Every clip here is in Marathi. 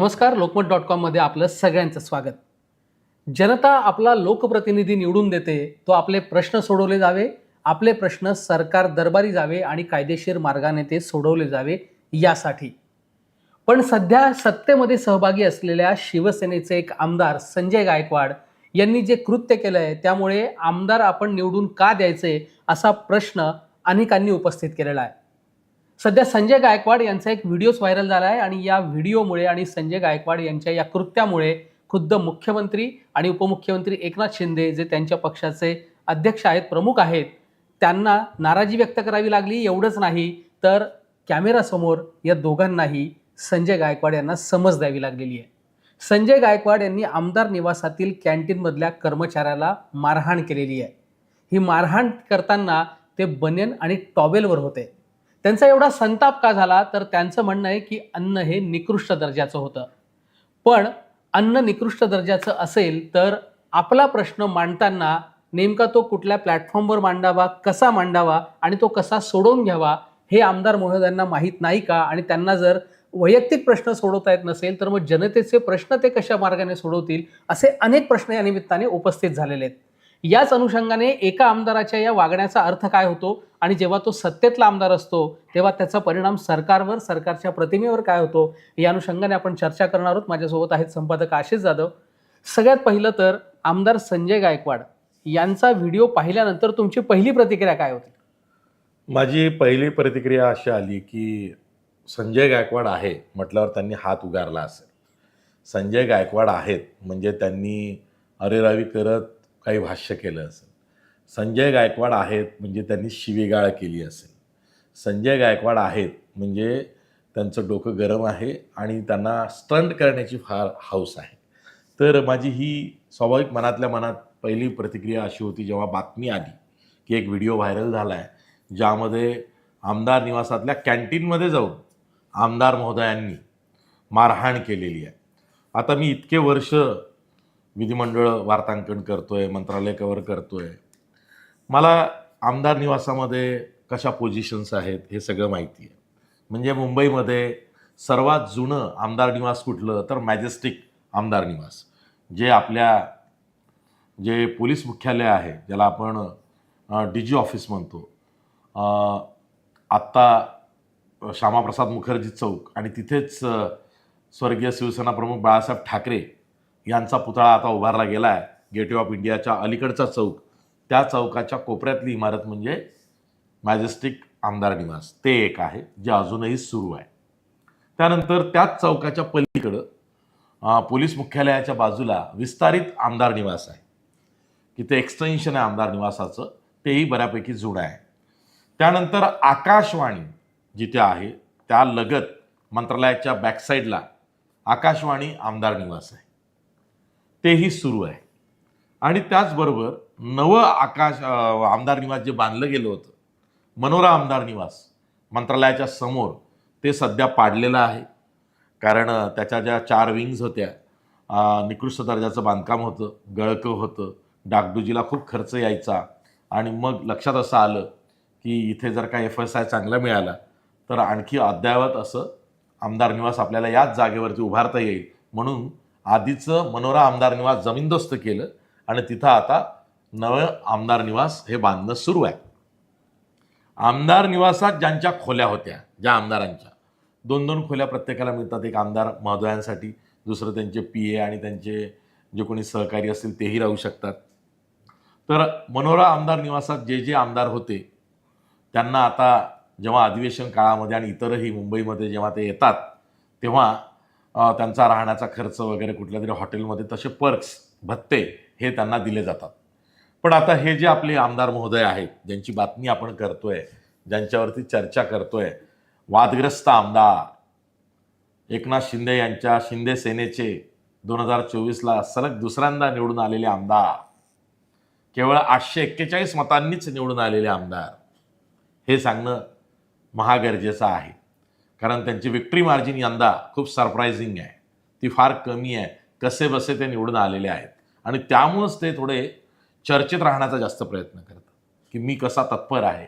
नमस्कार लोकमत डॉट कॉममध्ये आपलं सगळ्यांचं स्वागत. जनता आपला लोकप्रतिनिधी निवडून देते तो आपले प्रश्न सोडवले जावे आपले प्रश्न सरकार दरबारी जावे आणि कायदेशीर मार्गाने ते सोडवले जावे यासाठी. पण सध्या सत्तेमध्ये सहभागी असलेल्या शिवसेनेचे एक आमदार संजय गायकवाड यांनी जे कृत्य केलं आहे त्यामुळे आमदार आपण निवडून का द्यायचे असा प्रश्न अनेकांनी उपस्थित केलेला आहे. सध्या संजय गायकवाड यांचा एक व्हिडिओच व्हायरल झाला आहे आणि या व्हिडिओमुळे आणि संजय गायकवाड यांच्या या कृत्यामुळे खुद्द मुख्यमंत्री आणि उपमुख्यमंत्री एकनाथ शिंदे जे त्यांच्या पक्षाचे अध्यक्ष आहेत प्रमुख आहेत त्यांना नाराजी व्यक्त करावी लागली. एवढंच नाही तर कॅमेरासमोर या दोघांनाही संजय गायकवाड यांना समज द्यावी लागलेली आहे. संजय गायकवाड यांनी आमदार निवासातील कॅन्टीनमधल्या कर्मचाऱ्याला मारहाण केलेली आहे. ही मारहाण करताना ते बनियन आणि टॉवेलवर होते. त्यांचा एवढा संताप का झाला? तर त्यांचं म्हणणं आहे की अन्न हे निकृष्ट दर्जाचं होतं. पण अन्न निकृष्ट दर्जाचं असेल तर आपला प्रश्न मांडताना नेमका तो कुठल्या प्लॅटफॉर्मवर मांडावा कसा मांडावा आणि तो कसा सोडवून घ्यावा हे आमदार महोदयांना माहीत नाही का? आणि त्यांना जर वैयक्तिक प्रश्न सोडवता येत नसेल तर मग जनतेचे प्रश्न ते कशा मार्गाने सोडवतील असे अनेक प्रश्न या निमित्ताने उपस्थित झालेले आहेत. याच अनुषंगाने एका आमदाराच्या या वागण्याचा अर्थ काय होतो? आणि जेव्हा तो सत्तेतला आमदार असतो तेव्हा त्याचा परिणाम सरकारवर सरकारच्या प्रतिमेवर काय होतो? या अनुषंगाने आपण चर्चा करणार आहोत. माझ्यासोबत आहेत संपादक आशिष जाधव. सगळ्यात पहिलं तर आमदार संजय गायकवाड यांचा व्हिडिओ पाहिल्यानंतर तुमची पहिली प्रतिक्रिया काय होती? माझी पहिली प्रतिक्रिया अशी आली की संजय गायकवाड आहे म्हटल्यावर त्यांनी हात उगारला असेल. संजय गायकवाड आहेत म्हणजे त्यांनी अरेरावी करत काही भाष्य केलं असेल. संजय गायकवाड आहेत म्हणजे त्यांनी शिवीगाळ केली असेल. संजय गायकवाड आहेत म्हणजे त्यांचं डोकं गरम आहे आणि त्यांना स्टंट करण्याची फार हौस आहे. तर माझी ही स्वाभाविक मनातल्या मनात पहिली प्रतिक्रिया अशी होती जेव्हा बातमी आली की एक व्हिडिओ व्हायरल झाला आहे ज्यामध्ये आमदार निवासातल्या कॅन्टीनमध्ये जाऊन आमदार महोदयांनी मारहाण केलेली आहे. आता मी इतके वर्ष विधिमंडळ वार्तांकन करतोय मंत्रालय कवर करतोय. मला आमदार निवासामध्ये कशा पोझिशन्स आहेत हे सगळं माहिती आहे. म्हणजे मुंबईमध्ये सर्वात जुनं आमदार निवास कुठलं तर मॅजेस्टिक आमदार निवास. जे आपल्या जे पोलीस मुख्यालय आहे ज्याला आपण डी जी ऑफिस म्हणतो. आत्ता श्यामाप्रसाद मुखर्जी चौक आणि तिथेच स्वर्गीय शिवसेना प्रमुख बाळासाहेब ठाकरे यांचा पुतळा आता उभारला गेला आहे गेटवे ऑफ इंडियाच्या अलीकडचा चौक. त्या चौकाच्या कोपऱ्यातली इमारत म्हणजे मॅजेस्टिक आमदार निवास. ते एक आहे जे अजूनही सुरू आहे. त्यानंतर त्याच चौकाच्या पलीकडं पोलीस मुख्यालयाच्या बाजूला विस्तारित आमदार निवास आहे. तिथे एक्सटेन्शन आहे आमदार निवासाचं. तेही बऱ्यापैकी जुनं आहे. त्यानंतर आकाशवाणी जिथे आहे त्या लगत मंत्रालयाच्या बॅकसाईडला आकाशवाणी आमदार निवास आहे. तेही सुरू आहे. आणि त्याचबरोबर नवं आकाश आमदार निवास जे बांधलं गेलं होतं मनोरा आमदार निवास मंत्रालयाच्या समोर ते सध्या पाडलेलं आहे. कारण त्याच्या ज्या चार विंग्ज होत्या निकृष्ट दर्जाचं बांधकाम होतं गळकं होतं डागडुजीला खूप खर्च यायचा. आणि मग लक्षात असं आलं की इथे जर का एफ एस आय चांगला मिळाला तर आणखी अद्ययावत असं आमदार निवास आपल्याला याच जागेवरती उभारता येईल. म्हणून आधीचं मनोरा आमदार निवास जमीनदोस्त केलं आणि तिथं आता नवं आमदार निवास हे बांधणं सुरू आहे. आमदार निवासात ज्यांच्या खोल्या होत्या ज्या आमदारांच्या दोन दोन खोल्या प्रत्येकाला मिळतात. एक आमदार महोदयांसाठी दुसरं त्यांचे पी ए आणि त्यांचे जे कोणी सहकारी असतील तेही राहू शकतात. तर मनोरा आमदार निवासात जे जे आमदार होते त्यांना आता जेव्हा अधिवेशन काळामध्ये आणि इतरही मुंबईमध्ये जेव्हा ते येतात तेव्हा त्यांचा राहण्याचा खर्च वगैरे कुठल्या तरी हॉटेलमध्ये तसे पर्क्स भत्ते हे त्यांना दिले जातात. पण आता हे जे आपले आमदार महोदय आहेत ज्यांची बातमी आपण करतोय ज्यांच्यावरती चर्चा करतोय वादग्रस्त आमदार एकनाथ शिंदे यांच्या शिंदे सेनेचे दोन हजार चोवीसला सलग दुसऱ्यांदा निवडून आलेले आमदार केवळ आठशे एक्केचाळीस मतांनीच निवडून आलेले आमदार हे सांगणं महागरजेचं आहे. कारण त्यांची विक्ट्री मार्जिन यंदा खूप सरप्रायझिंग आहे. ती फार कमी आहे. कसे बसे ते निवडून आलेले आहेत. आणि त्यामुळंच ते थोडे चर्चेत राहण्याचा जास्त प्रयत्न करतात. की मी कसा तत्पर आहे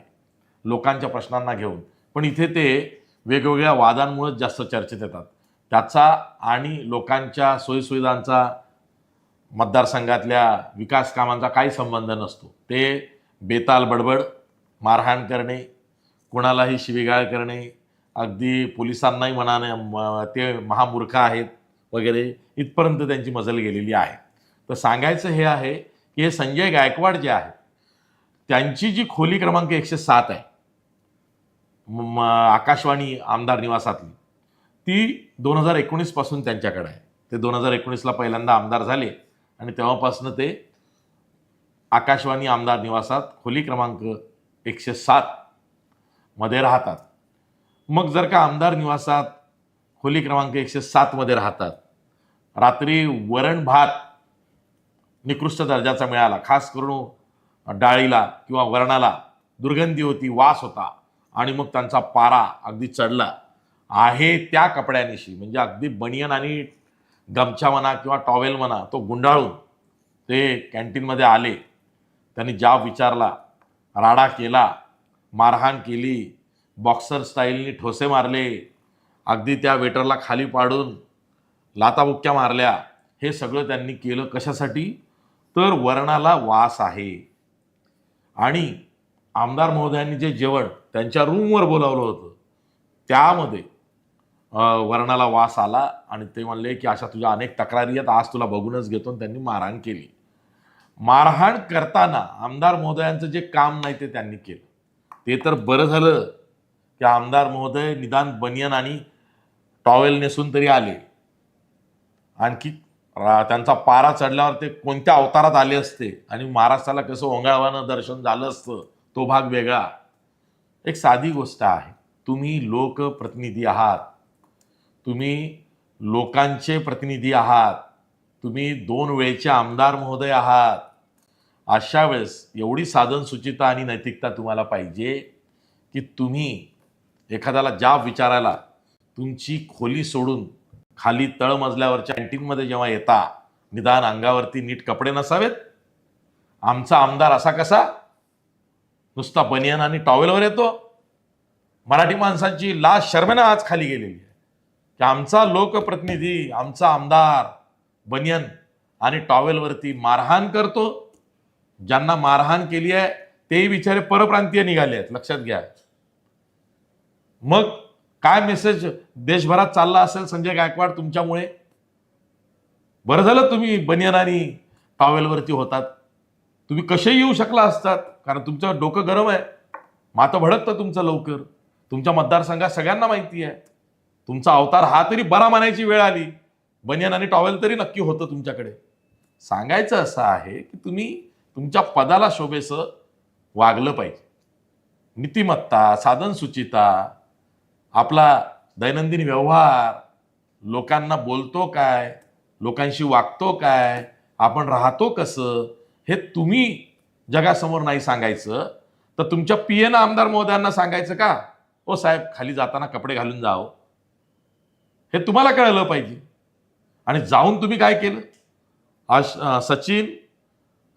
लोकांच्या प्रश्नांना घेऊन. पण इथे ते वेगवेगळ्या वादांमुळेच जास्त चर्चेत येतात. त्याचा आणि लोकांच्या सोयीसुविधांचा मतदारसंघातल्या विकास कामांचा काही संबंध नसतो. ते बेताल बडबड मारहाण करणे कुणालाही शिवीगाळ करणे अगदी पोलिसांनाही म्हणाने ते महामूर्ख आहेत वगैरे इथपर्यंत त्यांची मजल गेलेली आहे. तर सांगायचं हे आहे की हे संजय गायकवाड जे आहेत त्यांची जी खोली क्रमांक एकशे सात आहे म- आकाशवाणी आमदार निवासातली ती दोन हजार एकोणीसपासून त्यांच्याकडे आहे. ते दोन हजार एकोणीसला पहिल्यांदा आमदार झाले आणि तेव्हापासून ते आकाशवाणी आमदार निवासात खोली क्रमांक एकशे सात मध्ये राहतात. मग जर का आमदार निवासात खोली क्रमांक एकशे सातमध्ये राहतात रात्री वरण भात निकृष्ट दर्जाचा मिळाला खास करून डाळीला किंवा वरणाला दुर्गंधी होती वास होता आणि मग त्यांचा पारा अगदी चढला. आहे त्या कपड्यानिशी म्हणजे अगदी बनियन आणि गमछा म्हणा किंवा टॉवेल म्हणा तो गुंडाळून ते कॅन्टीनमध्ये आले. त्यांनी जाब विचारला राडा केला मारहाण केली बॉक्सर स्टाईलनी ठोसे मारले अगदी त्या वेटरला खाली पाडून लाताबुक्क्या मारल्या. हे सगळं त्यांनी केलं कशासाठी? तर वर्णाला वास आहे. आणि आमदार महोदयांनी जे जेवण त्यांच्या रूमवर बोलावलं होतं त्यामध्ये वर्णाला वास आला आणि ते म्हणले की अशा तुझ्या अनेक तक्रारी आहेत आज तुला बघूनच घेतो आणि त्यांनी मारहाण केली. मारहाण करताना आमदार महोदयांचं जे काम नाही ते त्यांनी केलं. ते तर बरं झालं. की आमदार महोदय निदान बनियन आणि टॉवेल नेसून तरी आले. आणखी त्यांचा पारा चढल्यावर ते कोणत्या अवतारात आले असते? आणि महाराष्ट्राला कसं ओंगाळवानं दर्शन झालं असतं तो भाग वेगळा. एक साधी गोष्ट आहे. तुम्ही लोकप्रतिनिधी आहात. तुम्ही लोकांचे प्रतिनिधी आहात. तुम्ही दोन वेळचे आमदार महोदय आहात. अशा वेळेस एवढी साधन सुचिता आणि नैतिकता तुम्हाला पाहिजे की तुम्ही एखाद्याला जाब विचारायला तुमची खोली सोडून खाली तळमजल्यावरच्या कॅन्टीनमध्ये जेव्हा येता निदान अंगावरती नीट कपडे नसावेत? आमचा आमदार असा कसा? नुसता बनियन आणि टॉवेलवर येतो? मराठी माणसांची लाश शर्मेनं आज खाली गेलेली आहे. की आमचा लोकप्रतिनिधी आमचा आमदार बनियन आणि टॉवेलवरती मारहाण करतो. ज्यांना मारहाण केली आहे तेही बिचारे परप्रांतीय निघाले आहेत. लक्षात घ्या. मग काय मेसेज देशभरात चालला असेल संजय गायकवाड तुमच्यामुळे? बरं झालं तुम्ही बनियन आणि टॉवेलवरती होतात. तुम्ही कसेही येऊ शकला असतात कारण तुमचं डोकं गरम आहे. मातं भडकतं तुमचं लवकर. तुमच्या मतदारसंघात सगळ्यांना माहिती आहे. तुमचा अवतार हा तरी बरा मानायची वेळ आली. बनियन आणि टॉवेल तरी नक्की होतं तुमच्याकडे. सांगायचं असं आहे की तुम्ही तुमच्या पदाला शोभेसं वागलं पाहिजे. नीतिमत्ता साधनसुचिता आपला दैनंदिन व्यवहार लोकांना बोलतो काय लोकांशी वागतो काय आपण राहतो कसं हे तुम्ही जगासमोर नाही सांगायचं. तर तुमच्या पी एन आमदार महोदयांना सांगायचं का ओ साहेब खाली जाताना कपडे घालून जाओ. हे तुम्हाला कळलं पाहिजे. आणि जाऊन तुम्ही काय केलं? आश सचिन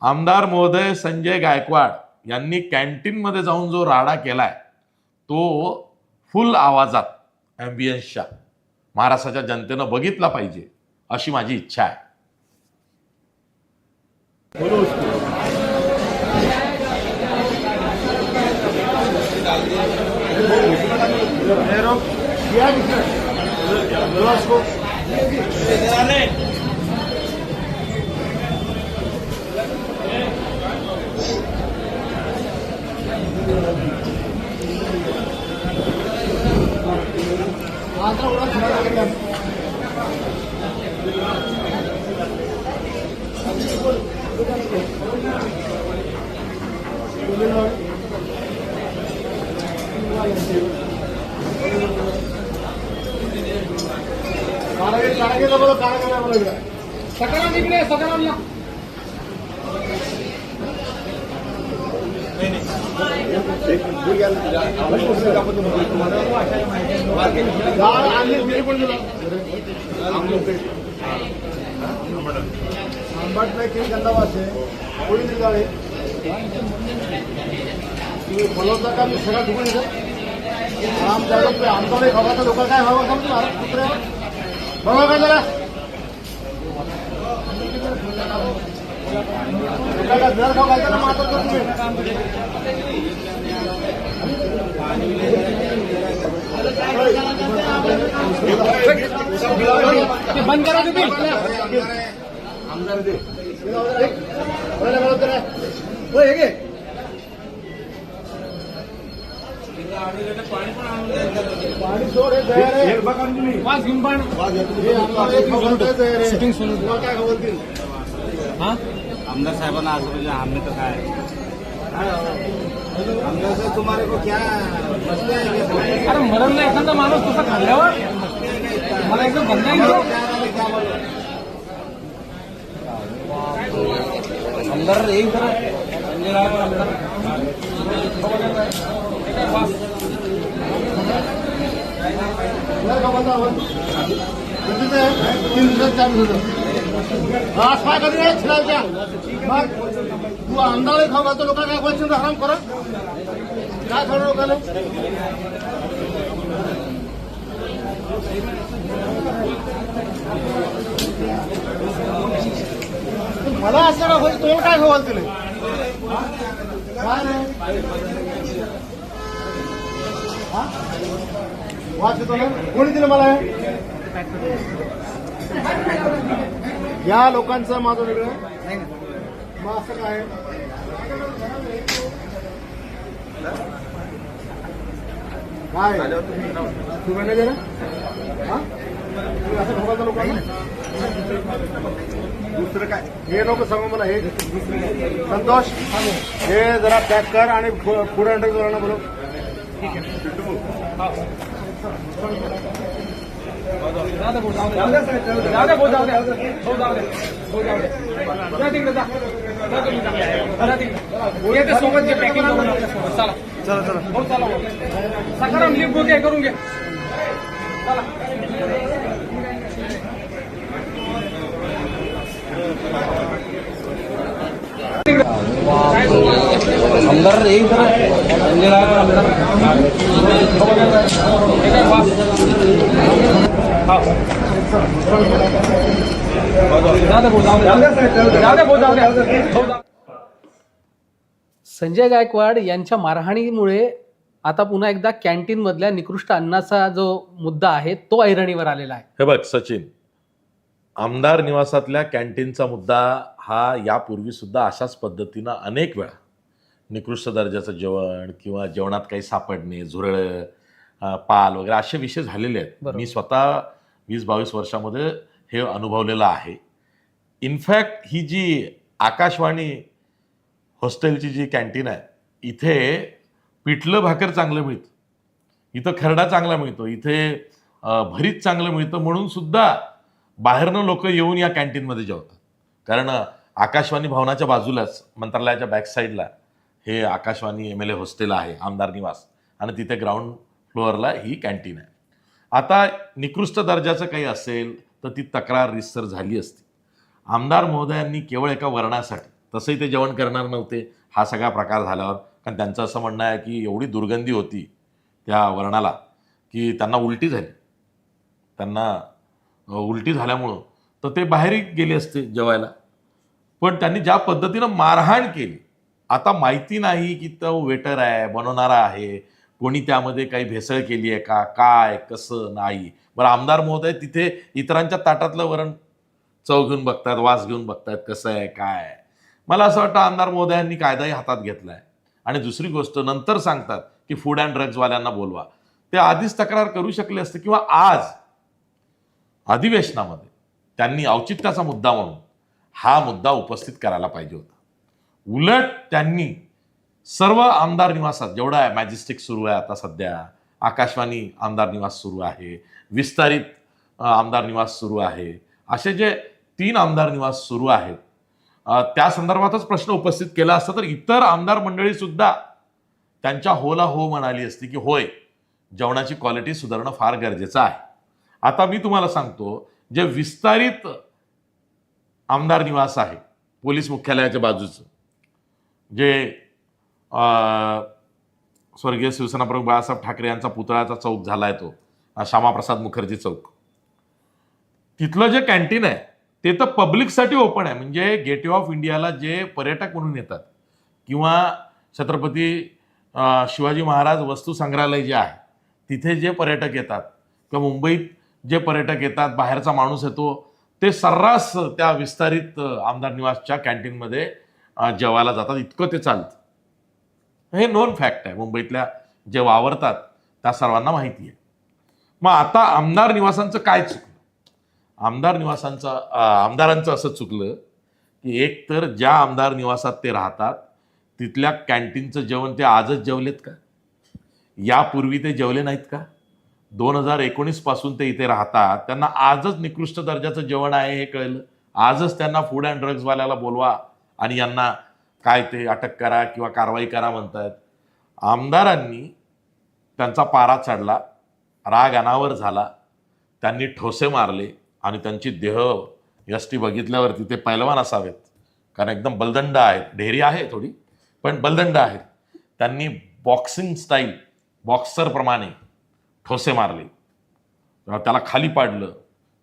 आमदार महोदय संजय गायकवाड यांनी कॅन्टीनमध्ये जाऊन जो राडा केलाय तो फुल आवाजात ॲम्बियन्सच्या महाराष्ट्राच्या जनतेनं बघितला पाहिजे अशी माझी इच्छा आहे. सकाराम इकडे सकारामला आंबाट नाही केली गंदा वास आहे कोणी दिली गाडी तुम्ही बोलवता का मी सगळा ठिकाणी इथं आराम जायला आमचा नाही खबर लोक काय हवं समजून महाराज कुत्र्यावर बघा काय जरा एखादा जर खाऊ घालता ना मात्र तो तुम्ही बंद करा तुम्ही आमदार दे बरं, बरं, बरं. होय, हे घे. पाणी सोड, हे तयार आहे. वास घेऊन पण हे आमदार हे खाऊ घालताय तयार आहे. तुम्हाला काय खाऊ घालतील? आमदार साहेबांना असं म्हणजे आम्ही तर काय अरे मरण नाही एखादा माणूस तसा खाल्ल्यावर मला एकदम बंद. आमदार येईल खरं? तीन दिवसात चार दिवसाचं. आज काय कधी नाही तू आमदार खाऊ घालतो लोकांना काय बोलशील तर आराम करा. काय खाऊ लोकांना? मला असं का होईल तुम्हाला काय खाऊ घालतील काय नाही. वाच येतो ना? कोणी दिलं मला? या लोकांचं माझं वेगळं मग असं काय? तू मॅनेजर आहे? हा? तुम्ही असं ठोकायचं लोकांना दुसरं काय? हे नको सांगू मला हे संतोष हे जरा पॅक कर आणि पुढे अंडर करा बोलो जाऊ सोबत घे पॅकिंग करून चला चला. चला चला सकाराम करून घे चला आमदार येईल आमदार संजय गायकवाड यांच्या मारहाणीमुळे आता पुन्हा एकदा कॅन्टीन मधल्या निकृष्ट अन्नाचा जो मुद्दा आहे तो ऐरणीवर आलेला आहे हे बघ सचिन आमदार निवासातल्या कॅन्टीनचा मुद्दा हा यापूर्वी सुद्धा अशाच पद्धतीनं अनेक वेळा निकृष्ट दर्जाचं जेवण किंवा जेवणात काही सापडणे झुरळं पाल वगैरे असे विषय झालेले आहेत. मी स्वतः वीस बावीस वर्षामध्ये हे अनुभवलेलं आहे. इनफॅक्ट ही जी आकाशवाणी हॉस्टेलची जी कॅन्टीन आहे इथे पिठलं भाकर चांगलं मिळतं. इथं खरडा चांगला मिळतो. इथे भरीत चांगलं मिळतं. म्हणून सुद्धा बाहेरनं लोक येऊन या कॅन्टीनमध्ये जेवतात. कारण आकाशवाणी भवनाच्या बाजूलाच मंत्रालयाच्या बॅकसाईडला हे Akashvani M L A hostel आहे आमदार निवास. आणि तिथे ग्राउंड फ्लोअरला ही कॅन्टीन आहे. आता निकृष्ट दर्जाचं काही असेल तर ती तक्रार रिसर झाली असती. आमदार महोदयांनी केवळ एका वर्णासाठी तसंही ते जेवण करणार नव्हते हा सगळा प्रकार झाल्यावर. कारण त्यांचं असं म्हणणं आहे की एवढी दुर्गंधी होती त्या वर्णाला की त्यांना उलटी झाली. त्यांना उलटी झाल्यामुळं तर ते बाहेरही गेले असते जेवायला. पण त्यांनी ज्या पद्धतीनं मारहाण केली आता माहिती नाही की तो वेटर आहे बनवणारा आहे कोणी त्यामध्ये काही भेसळ केली आहे का? काय? कसं? नाही. बरं आमदार महोदय तिथे इतरांच्या ताटातलं वरण चव घेऊन बघतात वास घेऊन बघतात कसं आहे काय मला असं वाटतं आमदार महोदयांनी कायदाही हातात घेतला आहे आणि दुसरी गोष्ट नंतर सांगतात की फूड अँड ड्रग्जवाल्यांना बोलवा. ते आधीच तक्रार करू शकले असते किंवा आज अधिवेशनामध्ये त्यांनी औचित्याचा मुद्दा म्हणून हा मुद्दा उपस्थित करायला पाहिजे होता. उलट त्यांनी सर्व आमदार निवासात जेवढा आहे मॅजेस्टिक सुरू आहे आता सध्या. आकाशवाणी आमदार निवास सुरू आहे. विस्तारित आमदार निवास सुरू आहे. असे जे तीन आमदार निवास सुरू आहेत त्या संदर्भातच प्रश्न उपस्थित केला असता तर इतर आमदार मंडळी सुद्धा त्यांच्या होला हो म्हणाली असती की होय जेवणाची क्वालिटी सुधारणं फार गरजेचं आहे. आता मी तुम्हाला सांगतो जे विस्तारित आमदार निवास आहे पोलीस मुख्यालयाच्या बाजूचं जे स्वर्गीय शिवसेना प्रमुख बाळासाहेब ठाकरे यांचा पुतळ्याचा चौक झाला आहे तो श्यामाप्रसाद मुखर्जी चौक. तिथलं जे कॅन्टीन आहे ते तर पब्लिकसाठी ओपन आहे. म्हणजे गेटवे ऑफ इंडियाला जे पर्यटक म्हणून येतात किंवा छत्रपती शिवाजी महाराज वस्तू संग्रहालय जे आहे तिथे जे पर्यटक येतात किंवा मुंबईत जे पर्यटक येतात बाहेरचा माणूस येतो ते सर्रास त्या विस्तारित आमदार निवासच्या कॅन्टीनमध्ये जेवायला जातात. इतकं ते चालतं. हे नोन फॅक्ट आहे. मुंबईतल्या जे वावरतात त्या सर्वांना माहिती आहे मग आता आमदार निवासांचं काय चुकलं? आमदार निवासांचं आमदारांचं असं चुकलं की एक तर ज्या आमदार निवासात ते राहतात तिथल्या कॅन्टीनचं जेवण ते आजच जेवलेत का? यापूर्वी ते जेवले नाहीत का? दोन हजार एकोणीसपासून ते इथे राहतात. त्यांना आजच निकृष्ट दर्जाचं जेवण आहे हे कळलं. आजच त्यांना फूड अँड ड्रग्जवाल्याला बोलवा आणि यांना काय ते अटक करा किंवा कारवाई करा म्हणतात आमदारांनी त्यांचा पारा चढला राग अनावर झाला त्यांनी ठोसे मारले आणि त्यांची देह यष्टी बघितल्यावरती ते पैलवान असावेत. कारण एकदम बलदंड आहेत. ढेरी आहे थोडी पण बलदंड आहेत. त्यांनी बॉक्सिंग स्टाईल बॉक्सरप्रमाणे ठोसे मारले. त्याला खाली पाडलं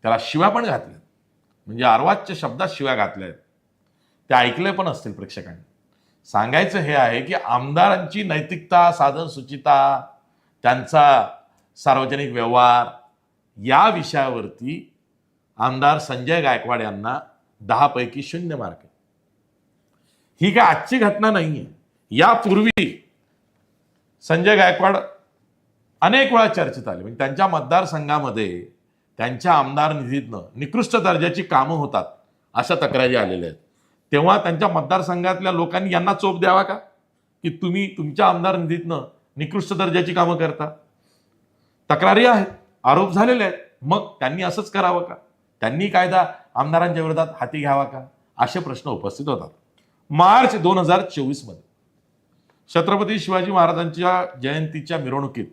त्याला शिव्या पण घातल्या म्हणजे अर्वाच्य शब्दात शिव्या घातल्या आहेत ते ऐकले पण असतील प्रेक्षकांनी. सांगायचं हे आहे की आमदारांची नैतिकता साधन सुचिता त्यांचा सार्वजनिक व्यवहार या विषयावरती आमदार संजय गायकवाड यांना दहापैकी शून्य मार्क आहे. ही काय आजची घटना नाहीये. यापूर्वी संजय गायकवाड अनेक वेळा चर्चेत आले. म्हणजे त्यांच्या मतदारसंघामध्ये त्यांच्या आमदार निधीतनं निकृष्ट दर्जाची कामं होतात अशा तक्रारी आलेल्या आहेत. तेव्हा त्यांच्या मतदारसंघातल्या लोकांनी यांना चोप द्यावा का? की तुम्ही तुमच्या आमदार निधीतनं निकृष्ट दर्जाची कामं करता? तक्रारी आहेत आरोप झालेले आहेत. मग त्यांनी असंच करावं का? त्यांनी कायदा आमदारांच्या विरोधात हाती घ्यावा का? असे प्रश्न उपस्थित होतात. मार्च दोन हजार चोवीसमध्ये छत्रपती शिवाजी महाराजांच्या जयंतीच्या मिरवणुकीत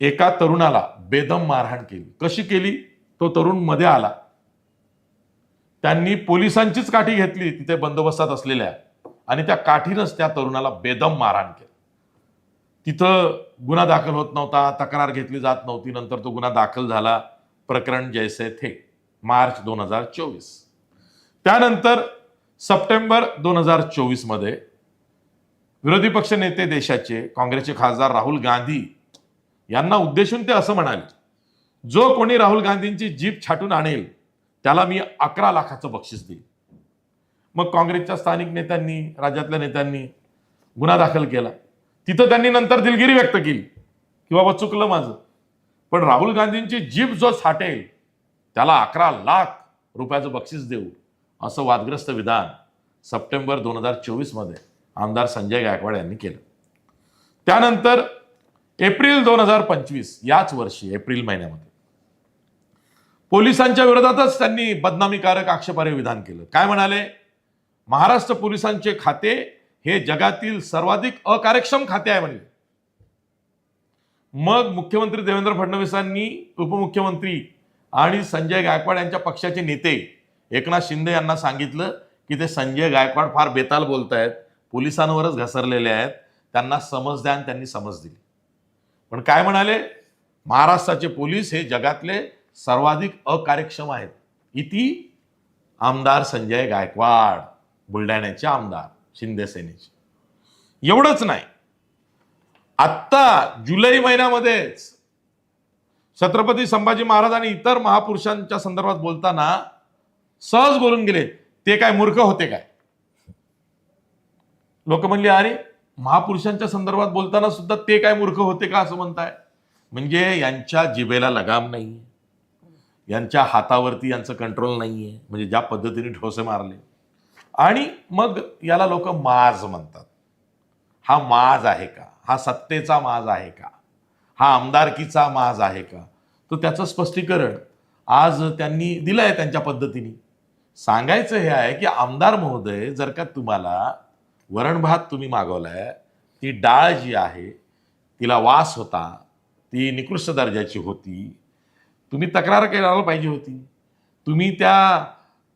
एका तरुणाला बेदम मारहाण केली. कशी केली? तो तरुणमध्ये आला. त्यांनी पोलिसांचीच काठी घेतली तिथे बंदोबस्तात असलेल्या. आणि त्या काठीनंच त्या तरुणाला बेदम मारहाण केलं. तिथं गुन्हा दाखल होत नव्हता तक्रार घेतली जात नव्हती नंतर तो गुन्हा दाखल झाला. प्रकरण जैसे थे मार्च दोन हजार चोवीस. त्यानंतर सप्टेंबर दोन हजार चोवीसमध्ये विरोधी पक्ष नेते देशाचे काँग्रेसचे खासदार राहुल गांधी यांना उद्देशून ते असं म्हणाले जो कोणी राहुल गांधींची जीप छाटून आणेल त्याला मी अकरा लाखाचं बक्षीस देईन. मग काँग्रेसच्या स्थानिक नेत्यांनी राज्यातल्या नेत्यांनी गुन्हा दाखल केला. तिथं त्यांनी नंतर दिलगिरी व्यक्त केली की बाबा चुकलं माझं. पण राहुल गांधींची जीभ जो साठेल त्याला अकरा लाख रुपयाचं बक्षीस देऊ असं वादग्रस्त विधान सप्टेंबर दोन हजार चोवीसमध्ये आमदार संजय गायकवाड यांनी केलं. त्यानंतर एप्रिल दोन हजार पंचवीस याच वर्षी एप्रिल महिन्यामध्ये पोलिसांच्या विरोधातच त्यांनी बदनामीकारक आक्षेपार्ह विधान केलं. काय म्हणाले? महाराष्ट्र पोलिसांचे खाते हे जगातील सर्वाधिक अकार्यक्षम खाते आहे म्हणले. मग मुख्यमंत्री देवेंद्र फडणवीसांनी उपमुख्यमंत्री आणि संजय गायकवाड यांच्या पक्षाचे नेते एकनाथ शिंदे यांना सांगितलं की ते संजय गायकवाड फार बेताल बोलतायत पोलिसांवरच घसरलेले आहेत त्यांना समज द्या आणि त्यांनी समज दिली. पण काय म्हणाले? महाराष्ट्राचे पोलीस हे जगातले सर्वाधिक अकार्यक्षम आहेत. इति आमदार संजय गायकवाड बुलढाण्याचे आमदार शिंदे सेनेचे. एवढंच नाही. आत्ता जुलै महिन्यामध्येच छत्रपती संभाजी महाराज आणि इतर महापुरुषांच्या संदर्भात बोलताना सहज बोलून गेले ते काय मूर्ख होते काय? लोक म्हणले अरे महापुरुषांच्या संदर्भात बोलताना सुद्धा ते काय मूर्ख होते का? असं म्हणताय. म्हणजे यांच्या जिभेला लगाम नाही यांच्या हातावरती यांचं कंट्रोल नाही आहे म्हणजे ज्या पद्धतीने ठोसे मारले. आणि मग याला लोक माज म्हणतात. हा माज आहे का? हा सत्तेचा माज आहे का? हा आमदारकीचा माज आहे का? तर त्याचं स्पष्टीकरण आज त्यांनी दिलं आहे त्यांच्या पद्धतीने. सांगायचं हे आहे की आमदार महोदय जर का तुम्हाला वरण भात तुम्ही मागवलाय ती डाळ जी आहे तिला वास होता ती निकृष्ट दर्जाची होती तुम्ही तक्रार करायला पाहिजे होती. तुम्ही त्या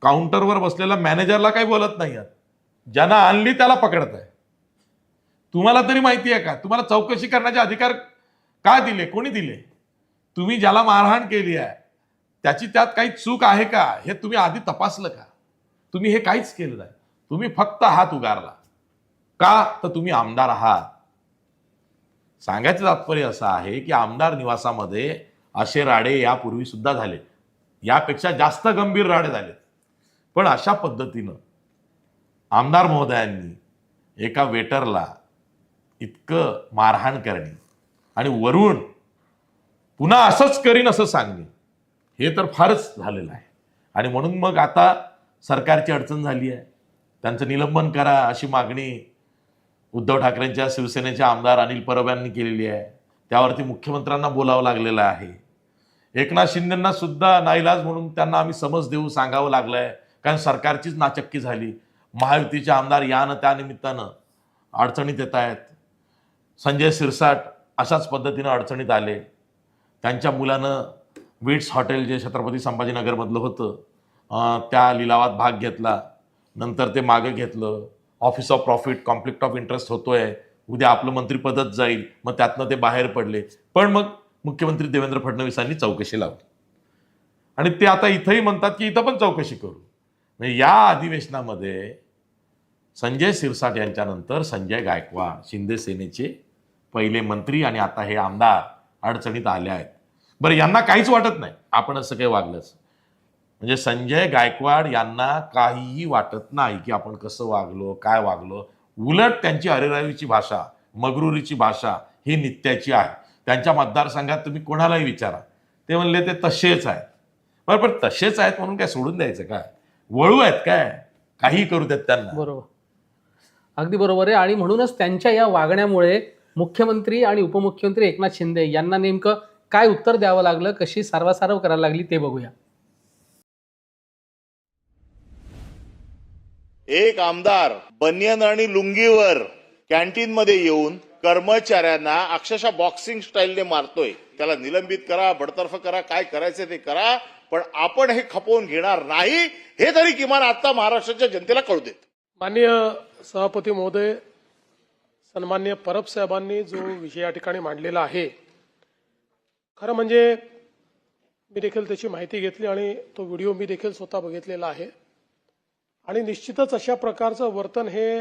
काउंटरवर बसलेल्या मॅनेजरला काही बोलत नाही आहात. ज्यांना आणली त्याला पकडत आहे तुम्हाला तरी माहिती आहे का? तुम्हाला चौकशी करण्याचे अधिकार का दिले? कोणी दिले? तुम्ही ज्याला मारहाण केली आहे त्याची त्यात काही चूक आहे का? हे तुम्ही आधी तपासलं का? तुम्ही हे काहीच केलं नाही. तुम्ही फक्त हात उगारला. का? तर तुम्ही आमदार आहात. सांगायचं तात्पर्य असं आहे की आमदार निवासामध्ये असे राडे यापूर्वी सुद्धा झाले. यापेक्षा जास्त गंभीर राडे झाले. पण अशा पद्धतीनं आमदार महोदयांनी एका वेटरला इतकं मारहाण करणे आणि वरून पुन्हा असंच करीन असं सांगणे हे तर फारच झालेलं आहे. आणि म्हणून मग आता सरकारची अडचण झाली आहे. त्यांचं निलंबन करा अशी मागणी उद्धव ठाकरेंच्या शिवसेनेच्या आमदार अनिल परब यांनी केलेली आहे. त्यावरती मुख्यमंत्र्यांना बोलावं लागलेलं आहे. एकनाथ शिंदेंना सुद्धा नाईलाज म्हणून त्यांना आम्ही समज देऊ सांगावं लागलंय. कारण सरकारचीच नाचक्की झाली. महायुतीचे आमदार यानं त्या निमित्तानं अडचणीत येत आहेत. संजय सिरसाट अशाच पद्धतीनं अडचणीत आले. त्यांच्या मुलानं विट्स हॉटेल जे छत्रपती संभाजीनगरमधलं होतं त्या लिलावात भाग घेतला. नंतर ते मागं घेतलं. Office of profit conflict of interest होतोय. उद्या आपलं मंत्रिपदच जाईल. मग त्यातनं ते बाहेर पडले. पण मग मुख्यमंत्री देवेंद्र फडणवीसांनी चौकशी लावली. आणि ते आता इथंही म्हणतात की इथं पण चौकशी करू. म्हणजे या अधिवेशनामध्ये संजय सिरसाट यांच्यानंतर संजय गायकवाड शिंदे सेनेचे पहिले मंत्री आणि आता हे आमदार अडचणीत आले आहेत. बरं यांना काहीच वाटत नाही. आपण असं काही वागलंच. म्हणजे संजय गायकवाड यांना काहीही वाटत नाही की आपण कसं वागलो काय वागलो. उलट त्यांची अरेरावीची भाषा मगरुरीची भाषा ही नित्याची आहे. त्यांच्या मतदारसंघात तुम्ही कोणालाही विचारा. ते म्हणले ते तसेच आहेत. बरं पण तसेच आहेत म्हणून काय सोडून द्यायचं काय? वळू आहेत काय? काही करू देत त्यांना. बरोबर. अगदी बरोबर आहे. आणि म्हणूनच त्यांच्या या वागण्यामुळे मुख्यमंत्री आणि उपमुख्यमंत्री एकनाथ शिंदे यांना नेमकं काय उत्तर द्यावं लागलं कशी सारवासारव करायला लागली ते बघूया. एक आमदार बनियन आणि लुंगीवर कॅन्टीन मध्ये येऊन कर्मचाऱ्यांना अक्षरशः बॉक्सिंग स्टाईलने मारतोय. त्याला निलंबित करा बडतर्फ करा काय करायचं ते करा पण आपण हे खपवून घेणार नाही हे तरी किमान आता महाराष्ट्राच्या जनतेला कळू देत. माननीय सभापती महोदय सन्मान्य परब साहेबांनी जो विषय या ठिकाणी मांडलेला आहे खरं म्हणजे मी देखील त्याची माहिती घेतली आणि तो व्हिडिओ मी देखील स्वतः बघितलेला आहे. आणि निश्चितच अशा प्रकारचं वर्तन हे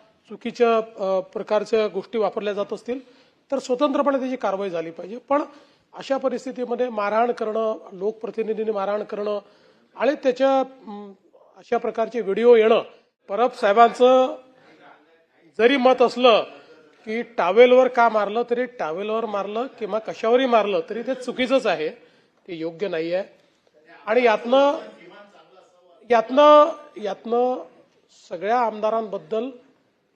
चुकीच्या प्रकारच्या गोष्टी वापरल्या जात असतील तर स्वतंत्रपणे त्याची कारवाई झाली पाहिजे. पण अशा परिस्थितीमध्ये मारहाण करणं लोकप्रतिनिधींनी मारहाण करणं आणि त्याच्या अशा प्रकारचे व्हिडिओ येणं परब साहेबांचं जरी मत असलं की टावेलवर का मारलं तरी टावेलवर मारलं किंवा कशावरही मारलं तरी ते चुकीचंच आहे. ते योग्य नाही आहे आणि यातनं यातनं यातनं सगळ्या आमदारांबद्दल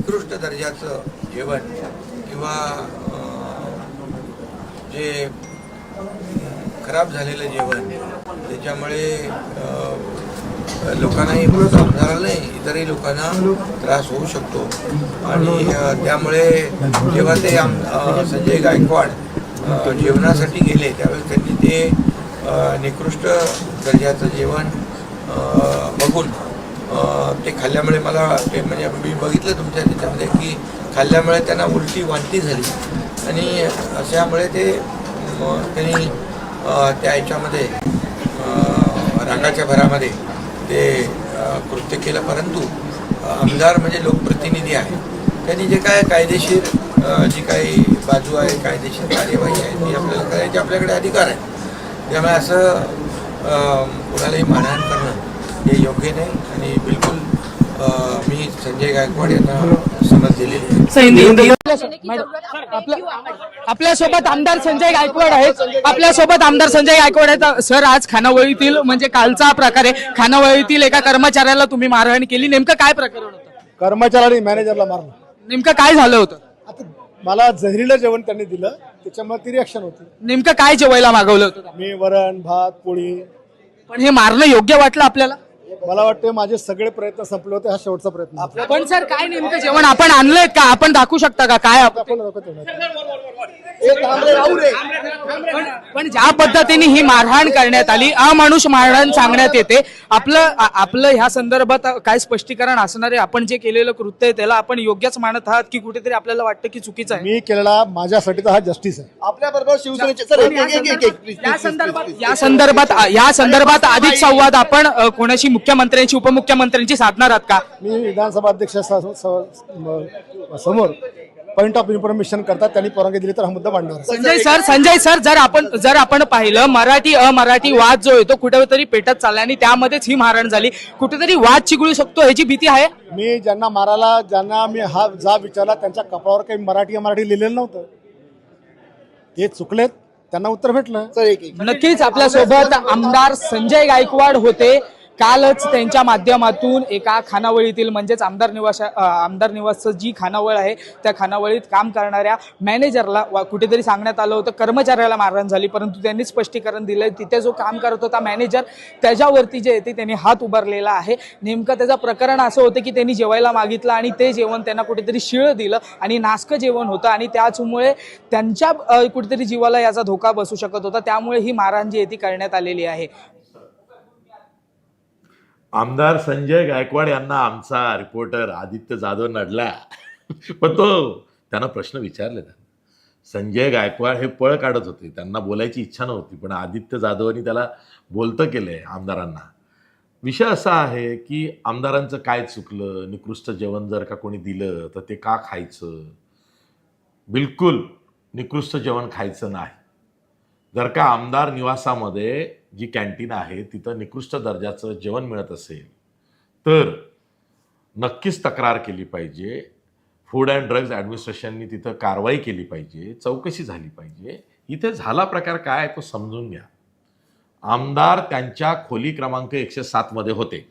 निकृष्ट दर्जाचं जेवण किंवा जे खराब झालेलं जेवण त्याच्यामुळे अ, लोकांनाही काम आमदाराला नाही इतरही लोकांना त्रास होऊ शकतो. आणि त्यामुळे जेव्हा ते आम संजय गायकवाड जेवणासाठी गेले त्यावेळेस त्यांनी ते निकृष्ट दर्जाचं जेवण बघून ते खाल्ल्यामुळे मला ते म्हणजे मी बघितलं तुमच्या त्याच्यामध्ये की खाल्ल्यामुळे त्यांना उलटी वांती झाली. आणि अशामुळे ते त्यांनी त्या याच्यामध्ये रागाच्या भरामध्ये ते कृत्य केलं. परंतु आमदार म्हणजे लोकप्रतिनिधी आहे. त्यांनी जे काय कायदेशीर जी काही बाजू आहे कायदेशीर कार्यवाही आहे ती आपल्याला करायची आपल्याकडे अधिकार आहे. त्यामुळे असं कुणालाही मानहान करणं हे योग्य नाही. मी संजय गायकवाड यांना समज दिलेली आपल्यासोबत आमदार संजय गायकवाड आहेत. आपल्यासोबत आमदार संजय गायकवाड आहेत. सर आज खानावळीतील म्हणजे कालचा प्रकार आहे. खानावळीतील एका कर्मचाऱ्याला तुम्ही मारहाण केली. नेमकं काय प्रकरण होतं? कर्मचाऱ्याने मॅनेजरला मारलं. नेमकं काय झालं होतं? आता मला जहरीलं जेवण त्यांनी दिलं. त्याच्यामुळे ती रिॲक्शन होती. नेमकं काय जेवायला मागवलं होतं? मी वरण भात पोळी. पण हे मारणं योग्य वाटलं आपल्याला? मला वाटते माझे सगळे प्रयत्न संपले होते हा शेवटचा प्रयत्न. पण सर काय नेमकं जेवण? आपण आणलंय का? आपण दाखवू शकता का? काय आपण आपण लोकं तेवढं- पण पण ज्या पद्धतीने ही मारहाण करण्यात आली अमानुष मारहाण सांगण्यात येते. आपलं आ- आपलं ह्या संदर्भात काय स्पष्टीकरण असणार आहे? आपण जे केलेलं कृत्य आहे त्याला आपण योग्यच मानत आहात की कुठेतरी आपल्याला वाटतं की चुकीचं आहे? मी केलेला माझ्यासाठीचा हा जस्टिस आहे. आपल्या बरोबर शिवसेनेचे सर एक- एक- एक- एक- एक- please, या please, संदर्भात please, please. या संदर्भात या संदर्भात अधिक संवाद आपण अ, कोणाशी मुख्यमंत्र्यांशी उपमुख्यमंत्र्यांशी साधणार आहात का? मी विधानसभा अध्यक्ष समोर पॉईंट ऑफ इन्फॉर्मेशन करतात त्यांनी परवानगी दिली तर हा मुद्दा मांडणार. आहे. संजय सर संजय सर जर आपण जर आपण पाहिलं मराठी अमराठी वाद जो आहे तो कुठेतरी पेटत चालला आणि त्यामध्येच ही मारहाण झाली. कुठेतरी वाद चिघळू शकतो याची भीती आहे? मी ज्यांना मारायला ज्यांना मी हा जा विचारला त्यांच्या कपाळावर काही मराठी मराठी लिहिलेलं नव्हतं. ते चुकलेत त्यांना उत्तर भेटलं. नक्कीच आपल्यासोबत आमदार संजय गायकवाड होते. कालच त्यांच्या माध्यमातून एका खानावळीतील म्हणजेच आमदार निवास आमदार निवासचं जी खानावळ आहे त्या खानावळीत काम करणाऱ्या मॅनेजरला वा- कुठेतरी सांगण्यात आलं होतं कर्मचाऱ्याला मारहाण झाली परंतु त्यांनी स्पष्टीकरण दिलं तिथे जो काम करत होता मॅनेजर त्याच्यावरती जे येते त्यांनी हात उभारलेला आहे. नेमकं त्याचं प्रकरण असं होतं की त्यांनी जेवायला मागितलं आणि ते जेवण त्यांना कुठेतरी शिळ दिलं आणि नासकं जेवण होतं आणि त्याचमुळे त्यांच्या कुठेतरी जीवाला याचा धोका बसू शकत होता. त्यामुळे ही मारहाण जी आहे ती करण्यात आलेली आहे. आमदार संजय गायकवाड यांना आमचा रिपोर्टर आदित्य जाधव नडला. पण तो त्यांना प्रश्न विचारले संजय गायकवाड हे पळ काढत होते. त्यांना बोलायची इच्छा नव्हती पण आदित्य जाधवांनी त्याला बोलतं केलंय आमदारांना. विषय असा आहे की आमदारांचं काय चुकलं? निकृष्ट जेवण जर का कोणी दिलं तर ते का खायचं? बिलकुल निकृष्ट जेवण खायचं नाही. जर का आमदार निवासामध्ये जी कॅन्टीन आहे तिथं निकृष्ट दर्जाचं जेवण मिळत असेल तर नक्कीच तक्रार केली पाहिजे. फूड अँड ड्रग्ज ॲडमिनिस्ट्रेशननी तिथं कारवाई केली पाहिजे चौकशी झाली पाहिजे. इथे झाला प्रकार काय आहे तो समजून घ्या. आमदार त्यांच्या खोली क्रमांक एकशे सातमध्ये होते.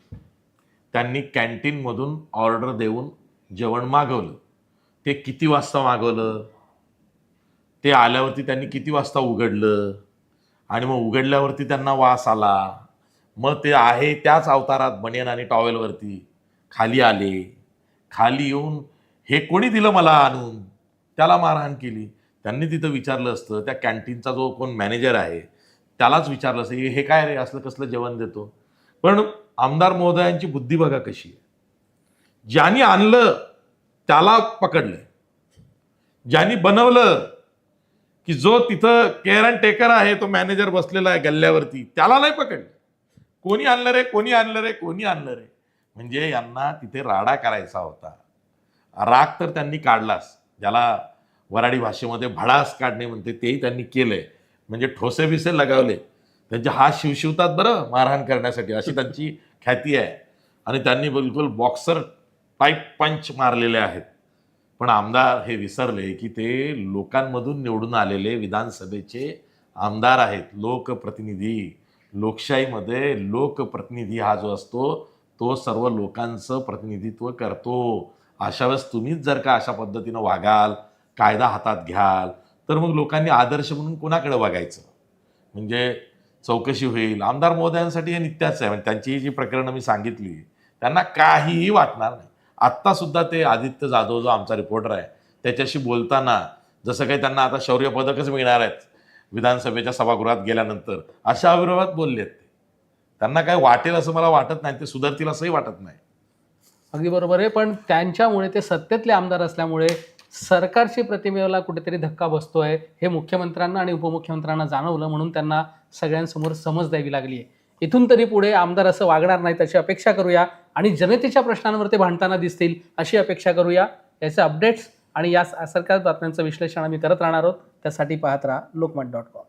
त्यांनी कॅन्टीनमधून ऑर्डर देऊन जेवण मागवलं. ते किती वाजता मागवलं? ते आल्यावरती त्यांनी किती वाजता उघडलं? आणि मग उघडल्यावरती त्यांना वास आला. मग ते आहे त्याच अवतारात बनियन आणि टॉवेलवरती खाली आले. खाली येऊन हे कोणी दिलं मला आणून? त्याला मारहाण केली. त्यांनी तिथं विचारलं असतं त्या कॅन्टीनचा जो कोण मॅनेजर आहे त्यालाच विचारलं असतं "हे- हे काय रे असलं कसलं जेवण देतो? पण आमदार महोदयांची बुद्धी बघा कशी आहे. ज्यांनी आणलं त्याला पकडलं ज्यांनी बनवलं की जो तिथं केअर अँड टेकर आहे तो मॅनेजर बसलेला आहे गल्ल्यावरती त्याला नाही पकडलं. कोणी आणलं रे कोणी आणलं रे कोणी आणलं रे? म्हणजे यांना तिथे राडा करायचा होता. राग तर त्यांनी काढलाच. ज्याला वराडी भाषेमध्ये भडास काढणे म्हणते तेही त्यांनी केलंय. म्हणजे ठोसे बिसे लगावले. त्यांचे हात शिवशिवतात बरं मारहाण करण्यासाठी. अशी त्यांची ख्याती आहे. आणि त्यांनी बिलकुल बॉक्सर टाईप पंच मारलेले आहेत. पण आमदार हे विसरले की ते लोकांमधून निवडून आलेले विधानसभेचे आमदार आहेत लोकप्रतिनिधी. लोकशाहीमध्ये लोकप्रतिनिधी हा जो असतो तो सर्व लोकांचं प्रतिनिधित्व करतो. अशा वेळेस तुम्हीच जर का अशा पद्धतीनं वागाल कायदा हातात घ्याल तर मग लोकांनी आदर्श म्हणून कोणाकडे वागायचं? म्हणजे चौकशी होईल. आमदार महोदयांसाठी हे नित्याच आहे. म्हणजे त्यांची जी प्रकरणं मी सांगितली त्यांना काहीही वाटणार नाही. आत्तासुद्धा ते आदित्य जाधव जो आमचा रिपोर्टर आहे त्याच्याशी बोलताना जसं काही त्यांना आता शौर्य पदकच मिळणार आहेत विधानसभेच्या सभागृहात गेल्यानंतर अशा अवृहात बोलले आहेत ते. त्यांना काय वाटेल असं मला वाटत नाही ते सुधारतील असंही वाटत नाही. अगदी बरोबर आहे पण त्यांच्यामुळे ते सत्तेतले आमदार असल्यामुळे सरकारची प्रतिमेला कुठेतरी धक्का बसतोय हे मुख्यमंत्र्यांना आणि उपमुख्यमंत्र्यांना जाणवलं म्हणून त्यांना सगळ्यांसमोर समज द्यावी लागली आहे इथून तरी पुढे आमदार असं वागणार नाही त्याची अपेक्षा करूया आणि जनतेच्या प्रश्नांवर ते भांडताना दिसतील अशी अपेक्षा करूया. याचे अपडेट्स आणि या सरकार बातम्यांचं विश्लेषण आम्ही करत राहणार आहोत. त्यासाठी पाहत राहा लोकमत डॉट कॉम